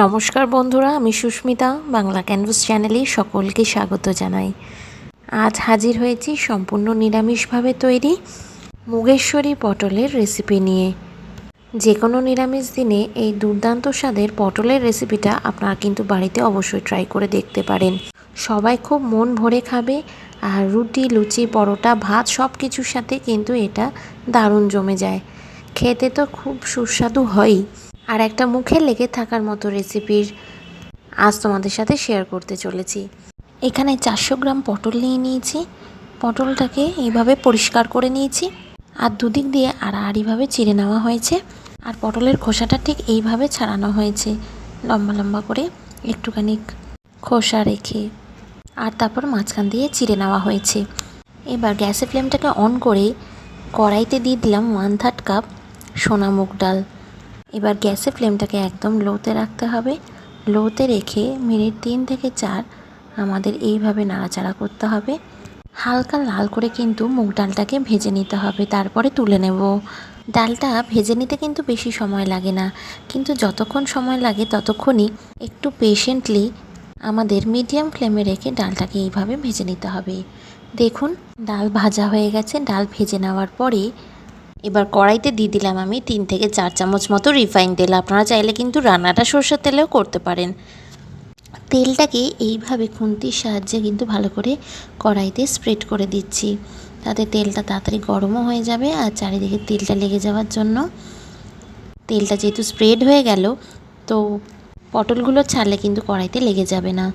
নমস্কার বন্ধুরা, আমি সুস্মিতা, বাংলা ক্যানভাস চ্যানেলে সকলকে স্বাগত জানাই। আজ হাজির হয়েছি সম্পূর্ণ নিরামিষভাবে তৈরি মুগেশ্বরী পটলের রেসিপি নিয়ে। যে কোনো নিরামিষ দিনে এই দুর্দান্ত স্বাদের পটলের রেসিপিটা আপনারা কিন্তু বাড়িতে অবশ্যই ট্রাই করে দেখতে পারেন। সবাই খুব মন ভরে খাবে আর রুটি, লুচি, পরোটা, ভাত সব কিছুর সাথে কিন্তু এটা দারুণ জমে যায়। খেতে তো খুব সুস্বাদু হয়ই। আর একটা মুখে লেগে থাকার মতো রেসিপির আজ তোমাদের সাথে শেয়ার করতে চলেছি। এখানে চারশো গ্রাম পটল নিয়ে নিয়েছি। পটলটাকে এইভাবে পরিষ্কার করে নিয়েছি। আর দুদিক দিয়ে আড়াআড়িভাবে চিড়ে নেওয়া হয়েছে। আর পটলের খোসাটা ঠিক এইভাবে ছাড়ানো হয়েছে। লম্বা লম্বা করে একটুখানি খোসা রেখে আর তারপর মাঝখান দিয়ে চিড়ে নেওয়া হয়েছে। এবার গ্যাসের ফ্লেমটাকে অন করে কড়াইতে দিয়ে দিলাম ওয়ান থার্ড কাপ সোনা মুগ ডাল। এবার গ্যাসের ফ্লেমটাকে একদম লোতে রাখতে হবে। লোতে রেখে মিনিট তিন থেকে চার আমাদের এইভাবে নাড়াচাড়া করতে হবে। হালকা লাল করে কিন্তু মুগ ডালটাকে ভেজে নিতে হবে, তারপরে তুলে নেব। ডালটা ভেজে নিতে কিন্তু বেশি সময় লাগে না, কিন্তু যতক্ষণ সময় লাগে ততক্ষণই একটু পেশেন্টলি আমাদের মিডিয়াম ফ্লেমে রেখে ডালটাকে এইভাবে ভেজে নিতে হবে। দেখুন, ডাল ভাজা হয়ে গেছে। ডাল ভেজে নেওয়ার পরে এবার কড়াইতে দিয়ে দিলাম আমি তিন থেকে চার চামচ মতো রিফাইন তেল। আপনারা চাইলে কিন্তু রান্নাটা সর্ষের তেলেও করতে পারেন। তেলটাকে এইভাবে খুন্তির সাহায্যে কিন্তু ভালো করে কড়াইতে স্প্রেড করে দিচ্ছি। তাতে তেলটা তাড়াতাড়ি গরমও হয়ে যাবে আর চারিদিকে তেলটা লেগে যাওয়ার জন্য। তেলটা যেহেতু স্প্রেড হয়ে গেল, তো পটলগুলো ছাড়লে কিন্তু কড়াইতে লেগে যাবে না।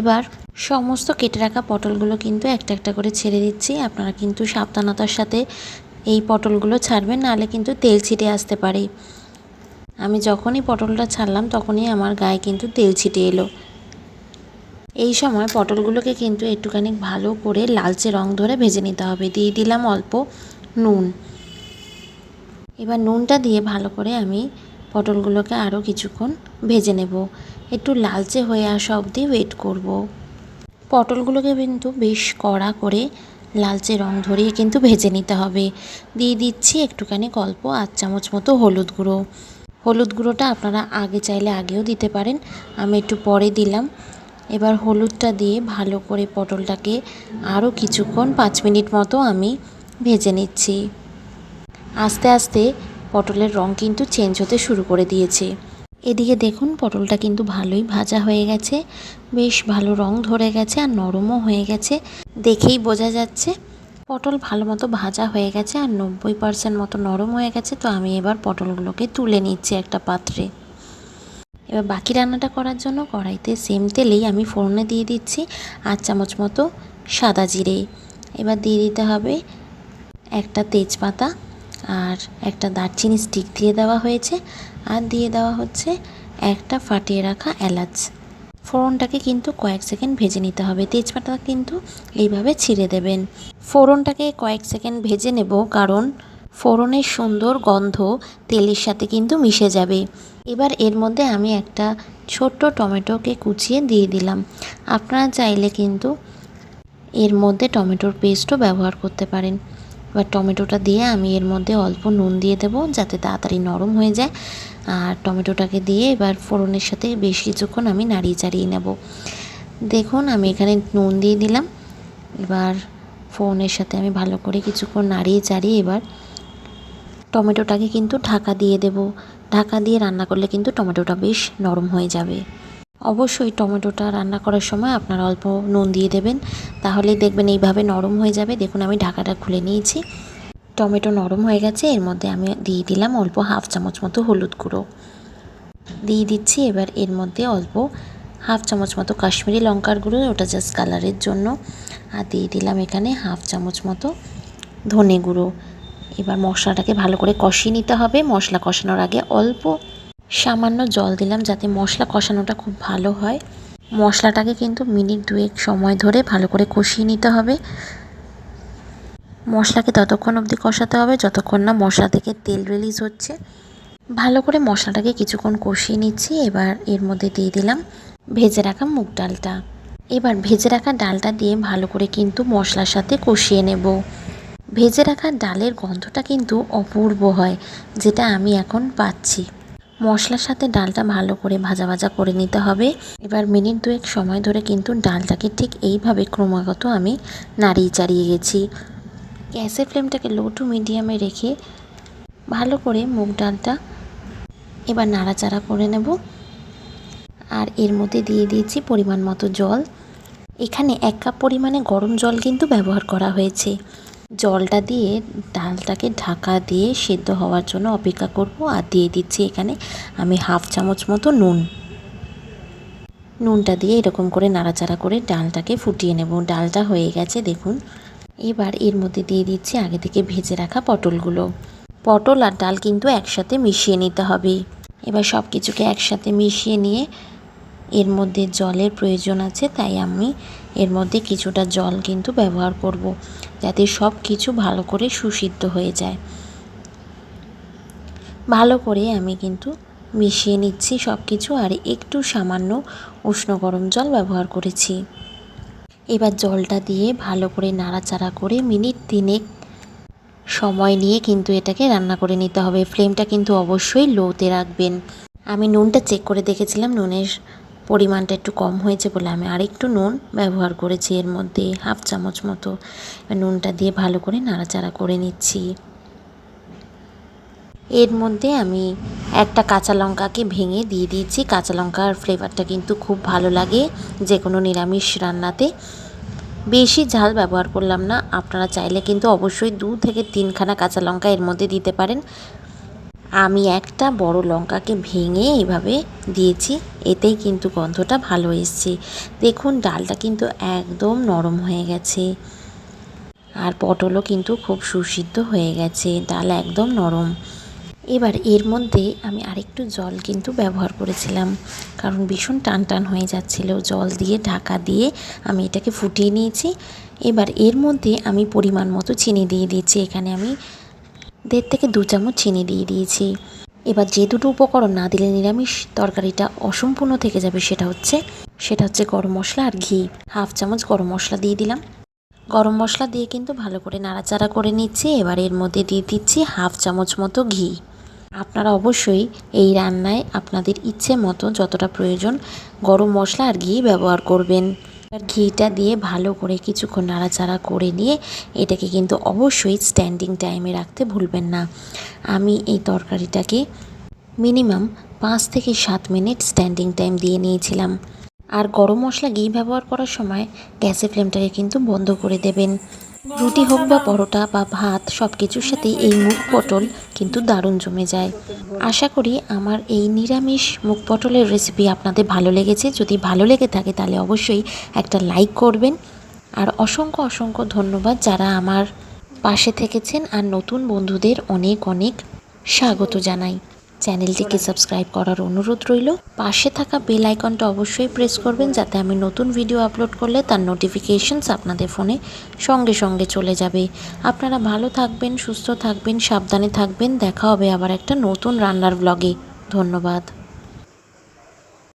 এবার সমস্ত কেটে রাখা পটলগুলো কিন্তু একটা একটা করে ছেড়ে দিচ্ছি। আপনারা কিন্তু সাবধানতার সাথে এই পটলগুলো ছাড়বেন নাহলে কিন্তু তেল ছিটে আসতে পারে। আমি যখনই পটলটা ছাড়লাম, তখনই আমার গায়ে কিন্তু তেল ছিটে এলো। এই সময় পটলগুলোকে কিন্তু একটুখানি ভালো করে লালচে রং ধরে ভেজে নিতে হবে। দিয়ে দিলাম অল্প নুন। এবার নুনটা দিয়ে ভালো করে আমি পটলগুলোকে আরও কিছুক্ষণ ভেজে নেব। একটু লালচে হয়ে আসা অবধি ওয়েট করব। পটলগুলোকে কিন্তু বেশ কড়া করে লালচে রং ধরিয়ে কিন্তু ভেজে নিতে হবে। দিয়ে দিচ্ছি একটুখানি গল্প আধ চামচ মতো হলুদ গুঁড়ো। হলুদ গুঁড়োটা আপনারা আগে চাইলে আগেও দিতে পারেন, আমি একটু পরে দিলাম। এবার হলুদটা দিয়ে ভালো করে পটলটাকে আরও কিছুক্ষণ পাঁচ মিনিট মতো আমি ভেজে নিচ্ছি। আস্তে আস্তে পটলের রং কিন্তু চেঞ্জ হতে শুরু করে দিয়েছে। এদিকে দেখুন, পটলটা কিন্তু ভালোই ভাজা হয়ে গেছে। বেশ ভালো রং ধরে গেছে আর নরমও হয়ে গেছে। দেখেই বোঝা যাচ্ছে, পটল ভালো মতো ভাজা হয়ে গেছে আর নব্বই পার্সেন্ট মতো নরম হয়ে গেছে। তো আমি এবার পটলগুলোকে তুলে নিচ্ছি একটা পাত্রে। এবার বাকি রান্নাটা করার জন্য কড়াইতে সেম তেলেই আমি ফোড়নে দিয়ে দিচ্ছি আট চামচ মতো সাদা জিরে। এবার দিয়ে দিতে হবে একটা তেজপাতা আর একটা দারচিনি স্টিক দিয়ে দেওয়া হয়েছে। আর দিয়ে দেওয়া হচ্ছে একটা ফাটিয়ে রাখা এলাচ। ফোড়নটাকে কিন্তু কয়েক সেকেন্ড ভেজে নিতে হবে। তেজপাতা কিন্তু এইভাবে ছিঁড়ে দেবেন। ফোড়নটাকে কয়েক সেকেন্ড ভেজে নেব কারণ ফোড়নের সুন্দর গন্ধ তেলের সাথে কিন্তু মিশে যাবে। এবার এর মধ্যে আমি একটা ছোট্ট টমেটোকে কুচিয়ে দিয়ে দিলাম। আপনারা চাইলে কিন্তু এর মধ্যে টমেটোর পেস্টও ব্যবহার করতে পারেন। এবার টমেটোটা দিয়ে আমি এর মধ্যে অল্প নুন দিয়ে দেবো যাতে তাড়াতাড়ি নরম হয়ে যায়। আর টমেটোটাকে দিয়ে এবার ফোড়নের সাথে বেশ কিছুক্ষণ আমি নাড়িয়ে চাড়িয়ে নেব। দেখুন, আমি এখানে নুন দিয়ে দিলাম। এবার ফোড়নের সাথে আমি ভালো করে কিছুক্ষণ নাড়িয়ে চাড়িয়ে এবার টমেটোটাকে কিন্তু ঢাকা দিয়ে দেব। ঢাকা দিয়ে রান্না করলে কিন্তু টমেটোটা বেশ নরম হয়ে যাবে। অবশ্যই টমেটোটা রান্না করার সময় আপনারা অল্প নুন দিয়ে দেবেন। তাহলেই দেখবেন এইভাবে নরম হয়ে যাবে। দেখুন, আমি ঢাকাটা খুলে নিয়েছি। টমেটো নরম হয়ে গেছে। এর মধ্যে আমি দিয়ে দিলাম অল্প হাফ চামচ মতো হলুদ গুঁড়ো। দিয়ে দিচ্ছি এবার এর মধ্যে অল্প হাফ চামচ মতো কাশ্মীরি লঙ্কার গুঁড়ো, ওটা জাস্ট কালারের জন্য। আর দিয়ে দিলাম এখানে হাফ চামচ মতো ধনে গুঁড়ো। এবার মশলাটাকে ভালো করে কষিয়ে নিতে হবে। মশলা কষানোর আগে অল্প সামান্য জল দিলাম যাতে মশলা কষানোটা খুব ভালো হয়। মশলাটাকে কিন্তু মিনিট দুয়েক সময় ধরে ভালো করে কষিয়ে নিতে হবে। মশলাকে ততক্ষণ অবধি কষাতে হবে, যতক্ষণ না মশলা থেকে তেল রিলিজ হচ্ছে। ভালো করে মশলাটাকে কিছুক্ষণ কষিয়ে নিচ্ছি, এবার এর মধ্যে দিয়ে দিলাম ভেজে রাখা মুগ ডালটা। এবার ভেজে রাখা ডালটা দিয়ে ভালো করে কিন্তু মশলার সাথে কষিয়ে নেব। ভেজে রাখা ডালের গন্ধটা কিন্তু অপূর্ব হয়, যেটা আমি এখন পাচ্ছি। মশলার সাথে ডালটা ভালো করে ভাজা ভাজা করে নিতে হবে। এবার মিনিট দুয়েক সময় ধরে কিন্তু ডালটাকে ঠিক এইভাবে ক্রমাগত আমি নাড়িয়ে চাড়িয়ে গেছি। গ্যাসের ফ্লেমটাকে লো টু মিডিয়ামে রেখে ভালো করে মুগ ডালটা এবার নাড়াচাড়া করে নেব। আর এর মধ্যে দিয়ে দিয়েছি পরিমাণ মতো জল। এখানে এক কাপ পরিমাণে গরম জল কিন্তু ব্যবহার করা হয়েছে। জলটা দিয়ে ডালটাকে ঢাকা দিয়ে সেদ্ধ হওয়ার জন্য অপেক্ষা করব আর দিয়ে দিচ্ছি এখানে আমি হাফ চামচ মতো নুন। নুনটা দিয়ে এরকম করে নাড়াচাড়া করে ডালটাকে ফুটিয়ে নেব। ডালটা হয়ে গেছে, দেখুন। এবার এর মধ্যে দিয়ে দিচ্ছি আগে থেকে ভেজে রাখা পটলগুলো। পটল আর ডাল কিন্তু একসাথে মিশিয়ে নিতে হবে। এবার সব কিছুকে একসাথে মিশিয়ে নিয়ে এর মধ্যে জলের প্রয়োজন আছে, তাই আমি এর মধ্যে কিছুটা জল কিন্তু ব্যবহার করব, যাতে সব কিছু ভালো করে সুসিদ্ধ হয়ে যায়। ভালো করে আমি কিন্তু মিশিয়ে নিচ্ছি সব কিছু আর একটু সামান্য উষ্ণ গরম জল ব্যবহার করেছি। এবার জলটা দিয়ে ভালো করে নাড়াচাড়া করে মিনিট তিনেক সময় নিয়ে কিন্তু এটাকে রান্না করে নিতে হবে। ফ্লেমটা কিন্তু অবশ্যই লোতে রাখবেন। আমি নুনটা চেক করে দেখেছিলাম, নুনের পরিমাণটা একটু কম হয়েছে বলে আমি আরেকটু নুন ব্যবহার করেছি এর মধ্যে, হাফ চামচ মতো। নুনটা দিয়ে ভালো করে নাড়াচাড়া করে নিচ্ছি। এর মধ্যে আমি একটা কাঁচা লঙ্কাকে ভেঙে দিয়ে দিয়েছি। কাঁচা লঙ্কার ফ্লেভারটা কিন্তু খুব ভালো লাগে যে কোনো নিরামিষ রান্নাতে। বেশি ঝাল ব্যবহার করলাম না, আপনারা চাইলে কিন্তু অবশ্যই দু থেকে তিনখানা কাঁচা লঙ্কা এর মধ্যে দিতে পারেন। আমি একটা বড় লঙ্কাকে ভেঙে এইভাবে দিয়েছি, এতেই কিন্তু গন্ধটা ভালো এসছে। দেখুন, ডালটা কিন্তু একদম নরম হয়ে গেছে। আর পটলও কিন্তু খুব সুসিদ্ধ হয়ে গেছে, ডাল একদম নরম। এবার এর মধ্যে আমি আরেকটু জল কিন্তু ব্যবহার করেছিলাম, কারণ ভীষণ টান টান হয়ে যাচ্ছিল। জল দিয়ে, ঢাকা দিয়ে আমি এটাকে ফুটিয়ে নিয়েছি। এবার এর মধ্যে আমি পরিমাণ মতো চিনি দিয়ে দিয়েছি। এখানে আমি দেড় থেকে দু চামচ চিনি দিয়ে দিয়েছি। এবার যে দুটো উপকরণ না দিলে নিরামিষ তরকারিটা অসম্পূর্ণ থেকে যাবে সেটা হচ্ছে সেটা হচ্ছে গরম মশলা আর ঘি। হাফ চামচ গরম মশলা দিয়ে দিলাম। গরম মশলা দিয়ে কিন্তু ভালো করে নাড়াচাড়া করে নিচ্ছি। এবার এর মধ্যে দিয়ে দিচ্ছি হাফ চামচ মতো ঘি। আপনারা অবশ্যই এই রান্নায় আপনাদের ইচ্ছে মতো যতটা প্রয়োজন গরম মশলা আর ঘি ব্যবহার করবেন। ঘিটা দিয়ে ভালো করে কিছুক্ষণ নাড়াচাড়া করে নিয়ে এটাকে কিন্তু অবশ্যই স্ট্যান্ডিং টাইমে রাখতে ভুলবেন না। আমি এই তরকারিটাকে মিনিমাম পাঁচ থেকে সাত মিনিট স্ট্যান্ডিং টাইম দিয়ে নিয়েছিলাম। আর গরম মশলা ঘি ব্যবহার করার সময় গ্যাসের ফ্লেমটাকে কিন্তু বন্ধ করে দেবেন। রুটি হোক বা পরোটা বা ভাত সব কিছুর সাথে এই মুগ পটল কিন্তু দারুণ জমে যায়। আশা করি আমার এই নিরামিষ মুগ পটলের রেসিপি আপনাদের ভালো লেগেছে। যদি ভালো লেগে থাকে তাহলে অবশ্যই একটা লাইক করবেন। আর অসংখ্য অসংখ্য ধন্যবাদ যারা আমার পাশে থেকেছেন আর নতুন বন্ধুদের অনেক অনেক স্বাগত জানাই। চ্যানেলটিকে সাবস্ক্রাইব করার অনুরোধ রইল। পাশে থাকা বেল আইকনটা অবশ্যই প্রেস করবেন যাতে আমি নতুন ভিডিও আপলোড করলে তার নোটিফিকেশনস আপনাদের ফোনে সঙ্গে সঙ্গে চলে যাবে। আপনারা ভালো থাকবেন সুস্থ থাকবেন সাবধানে থাকবেন। দেখা হবে আবার একটা নতুন রান্নার ব্লগে ধন্যবাদ।